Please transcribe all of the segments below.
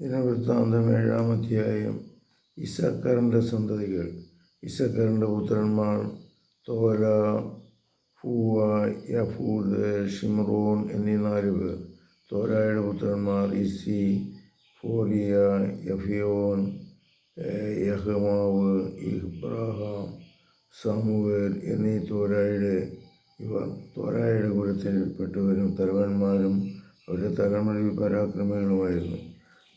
ദിനവൃത്താന്തം ഏഴാമധ്യായം. ഇസക്കറിന്റെ സന്തതികൾ. ഇസക്കറിന്റെ പുത്രന്മാർ തോല ഫൂവ യഫൂദ് ഷിമ്രോൺ എന്നീ നാല് പേർ. തോരായുടെ പുത്രന്മാർ ഇസി ഫോറിയ യഫിയോൻ യഹമാവ് ഇബ്രാഹാം സാമുവേൽ എന്നീ തോരായുടെ ഇവർ. തോരായുടെ കുലത്തിൽപ്പെട്ടവരും തലവന്മാരും അവരുടെ തലമുറയിൽ പരാക്രമികളുമായിരുന്നു.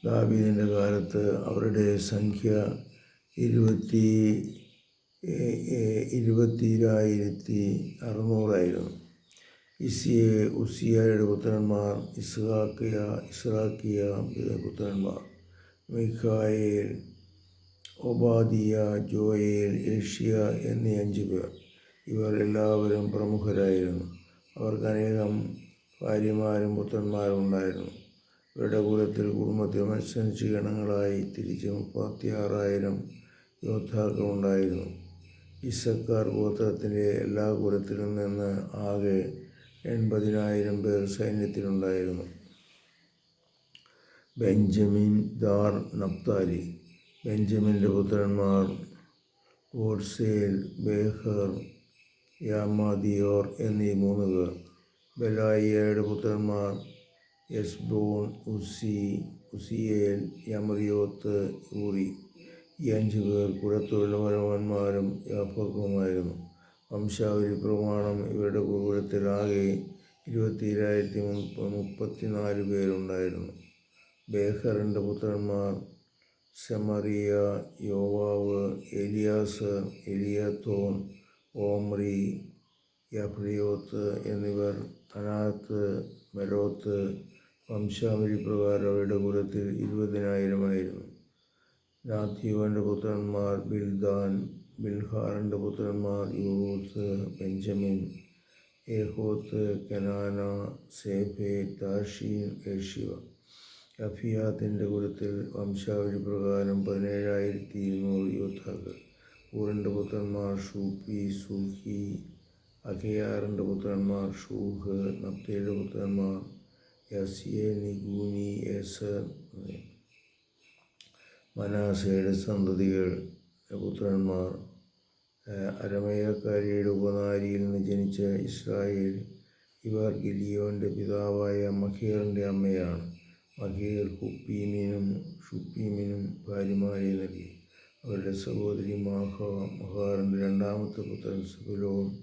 ദാവീദിന്റെ കാലത്ത് അവരുടെ സംഖ്യ ഇരുപത്തി ഇരുപത്തിരായിരത്തി അറുന്നൂറായിരുന്നു. ഇസിയെ ഉസിയായുടെ പുത്രന്മാർ ഇസ്ഹാക്കിയ ഇസ്രാക്കിയ പുത്രന്മാർ. മിഖായേൽ ഒബാദിയ ജോയേൽ ഏഷ്യ എന്നീ അഞ്ച് പേർ. ഇവർ എല്ലാവരും പ്രമുഖരായിരുന്നു. അവർക്ക് അനേകം ഭാര്യമാരും പുത്രന്മാരും ഉണ്ടായിരുന്നു. ഇവരുടെ കുലത്തിൽ കുടുംബത്തിൽ മത്സരിച്ച് തിരിച്ച് മുപ്പത്തി ആറായിരം യോദ്ധാക്കളുണ്ടായിരുന്നു. ഇസക്കാർ ഗോത്രത്തിന്റെ എല്ലാ കുലത്തിലും നിന്ന് ആകെ എൺപതിനായിരം പേർ സൈന്യത്തിലുണ്ടായിരുന്നു. ബെഞ്ചമിൻ ദാർ നപ്താലി ബെഞ്ചമിന്റെ പുത്രന്മാർ ഗോഡ്സേൽ ബേഹർ യാമാദിയോർ എന്നീ മൂന്ന് പേർ. ബലായിയയുടെ പുത്രന്മാർ യസ്ബോൺ ഉസി ഉസിയേൽ യമറിയോത്ത് ഊറി. ഈ അഞ്ച് പേർ കുലത്തൊഴിലുപരവന്മാരും യാഫക്കുമായിരുന്നു വംശാവലി പ്രമാണം ഇവരുടെ കുലത്തിലാകെ മുപ്പത്തി നാല് പേരുണ്ടായിരുന്നു. ബേഹറിന്റെ പുത്രന്മാർ സെമറിയ യോവാവ് എലിയാസ് എലിയത്തോൻ ഓമ്രി യഫ്രിയോത്ത് എന്നിവർ അനാത്ത് മെരോത്ത് വംശാവലി പ്രകാരം അവരുടെ കുലത്തിൽ ഇരുപതിനായിരമായിരുന്നു. രാധീവന്റെ പുത്രന്മാർ ബിൽദാൻ ബിൽഹാറിന്റെ പുത്രന്മാർ യൂത്ത് ബെഞ്ചമിൻ ഏഹോത്ത് കനാന സേഫെ താഷീൻ ഏഷ്യ അഫിയാത്തിന്റെ കുലത്തിൽ വംശാവലി പ്രകാരം പതിനേഴായിരത്തി ഇരുന്നൂറ് യോദ്ധാക്കൾ. ഊറിന്റെ പുത്രന്മാർ ഷൂപ്പി സൂഹി അഖയാറിന്റെ പുത്രന്മാർ ഷൂഹ് നപ്തയുടെ പുത്രന്മാർ യസിയെ നിഗൂനി എസ് മനാസയുടെ സന്തതികൾ പുത്രന്മാർ അരമയക്കാരിയുടെ ഉപനാരിയിൽ നിന്ന് ജനിച്ച ഇസ്രായേൽ. ഇവർ ഗിലിയോന്റെ പിതാവായ മഹീറിന്റെ അമ്മയാണ്. മഹീർ ഹുപ്പീമിനും ഷുപ്പീമിനും ഭാര്യമാരെ നൽകി. അവരുടെ സഹോദരി മാഹ മഹാറിന്റെ രണ്ടാമത്തെ പുത്രൻ സുബുലോൻ.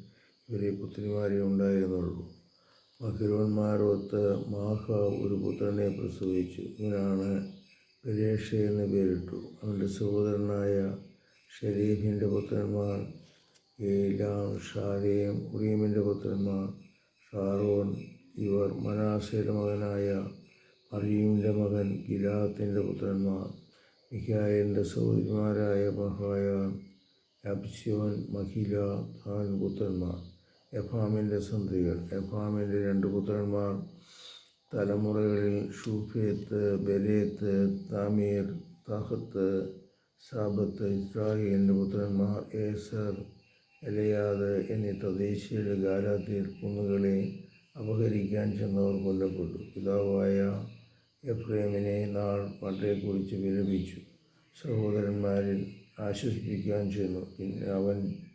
ഇവരെ പുത്രിമാരെ ഉണ്ടായിരുന്നുള്ളൂ. മഹിരോന്മാരൊത്ത് മാഹ ഒരു പുത്രനെ പ്രസവിച്ചു. ഇവനാണ് ഗരേഷ എന്ന് പേരിട്ടു. അവന്റെ സഹോദരനായ ഷരീഫിന്റെ പുത്രന്മാർ ഏലാം ഷാരേം ഉറീമിന്റെ പുത്രന്മാർ ഷാറോൺ ഇവർ മനാസയുടെ മകനായ അറിയുമിന്റെ മകൻ ഗിലാത്തിന്റെ പുത്രന്മാർ. മിഖായലിന്റെ സഹോദരിമാരായ മഹായ അബ്സ്യോൻ മഹില ഖാൻ പുത്രന്മാർ. എഫാമിന്റെ സന്ധികൾ. എഫാമിന്റെ രണ്ട് പുത്രന്മാർ തലമുറകളിൽ ഷൂഫേത്ത് ബെരേത്ത് താമീർ തഹത്ത് സാബത്ത് ഇസ്രാഹിന്റെ പുത്രന്മാർ ഏസർ എലയാദ് എന്നീ തദ്ദേശീയരുടെ ഗാലാത്തിയർ കുന്നുകളെ അപഹരിക്കാൻ ചെന്നവർ കൊല്ലപ്പെട്ടു. പിതാവായ എഫ്രേമിനെ നാൾ പണ്ടേക്കുറിച്ച് വിലപിച്ചു. സഹോദരന്മാരിൽ ആശ്വസിപ്പിക്കാൻ ചെന്നു. പിന്നെ അവൻ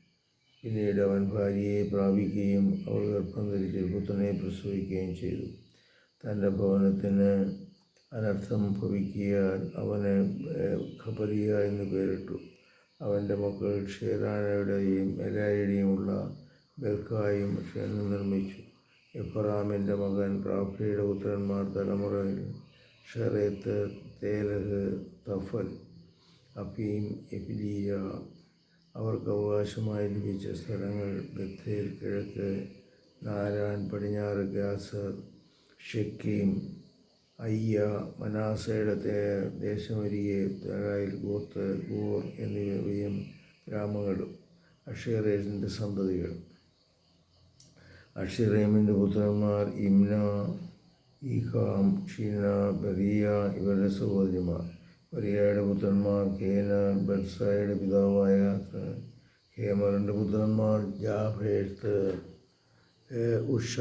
പിന്നീട് അവൻ ഭാര്യയെ പ്രാപിക്കുകയും അവൾ ഗർഭം ധരിച്ച് പുത്രനെ പ്രസവിക്കുകയും ചെയ്തു. തന്റെ ഭവനത്തിന് അനർത്ഥം ഭവിക്കാൻ അവന് ഖബരിയ എന്ന് പേരിട്ടു. അവന്റെ മക്കൾ ഷേറാനയുടെയും എലായുടെയുമുള്ള ബൽക്കായും ക്ഷേത്രം നിർമ്മിച്ചു. എഫറാമിന്റെ മകൻ റാഫയുടെ പുത്രന്മാർ തലമുറയിൽ ഷെറേത്ത് തേലഹ് തഫൽ അഫീം എഫിലിയ അവർക്ക് അവകാശമായി ലഭിച്ച സ്ഥലങ്ങൾ ബത്തേൽ കിഴക്ക് നാരായൺ പടിഞ്ഞാറ് ഗാസർ ഷെക്കീം അയ്യ മനാസയുടെ ദേശമരികെ തറായിൽ ഗോത്ത് ഗോർ എന്നിവയും ഗ്രാമങ്ങളും അഷേറേഷിന്റെ സന്തതികൾ. അഷിറേമിന്റെ പുത്രന്മാർ ഇംന ഈഹാം ഷീന ബറിയ ഇവരുടെ സഹോദരിമാർ. ബറിയയുടെ പുത്രന്മാർ ഹേന ബർസായുടെ പിതാവായ ഹേമറിന്റെ പുത്രന്മാർ ജാഫേത്ത് ഉഷ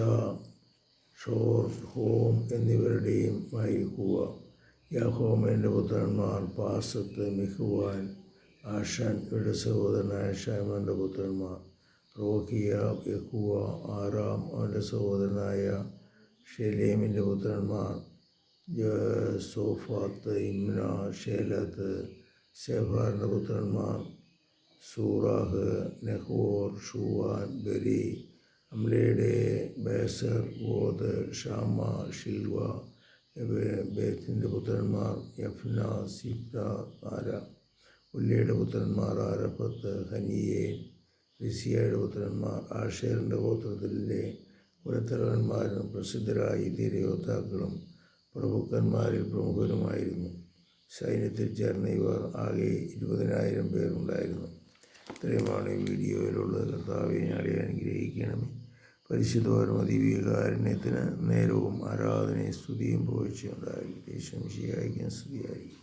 ഷോർ ഹോം എന്നിവരുടെയും മൈഹുവ യഹോമേന്റെ പുത്രന്മാർ പാസത്ത് മിഹുവാൻ ആഷാൻ ഇവരുടെ സഹോദരനായ ഷാമന്റെ പുത്രന്മാർ റോഹിയ യഹുവ ആറാം അവന്റെ സഹോദരനായ ഷെലേമിന്റെ പുത്രന്മാർ സോഫാത്ത് ഇമ്ന ഷേലത്ത് ഷെഫാറിന്റെ പുത്രന്മാർ സൂറാഹ് നെഹോർ ഷൂവാൻ ബരി അമ്ലയുടെ ബേസർ ഗോദ് ഷാമ ഷിൽവ ബേത്തിന്റെ പുത്രന്മാർ യഫ്ന സിബ്ര ആര. ഉല്ലയുടെ പുത്രന്മാർ ആരപ്പത്ത് ഹനിയെ. റിസിയയുടെ പുത്രന്മാർ ആഷേറിന്റെ ഗോത്രത്തിലെ കുലത്തലവന്മാരും പ്രസിദ്ധരായ ധീരയോദ്ധാക്കളും പ്രഭുക്കന്മാരിൽ പ്രമുഖരുമായിരുന്നു. സൈന്യത്തിൽ ചേർന്ന ഇവർ ആകെ ഇരുപതിനായിരം പേരുണ്ടായിരുന്നു. ഇത്രയുമാണ് ഈ വീഡിയോയിലുള്ളത്. കർത്താവെ അറിയാൻ അനുഗ്രഹിക്കണമേ. പരിശുദ്ധ പരമദിവ്യകാരുണ്യത്തിന് നേരവും ആരാധനയും സ്തുതിയും പോഴ്ചയുണ്ടായി ദേശം ശരിയായിരിക്കും സ്തുതിയായിരിക്കും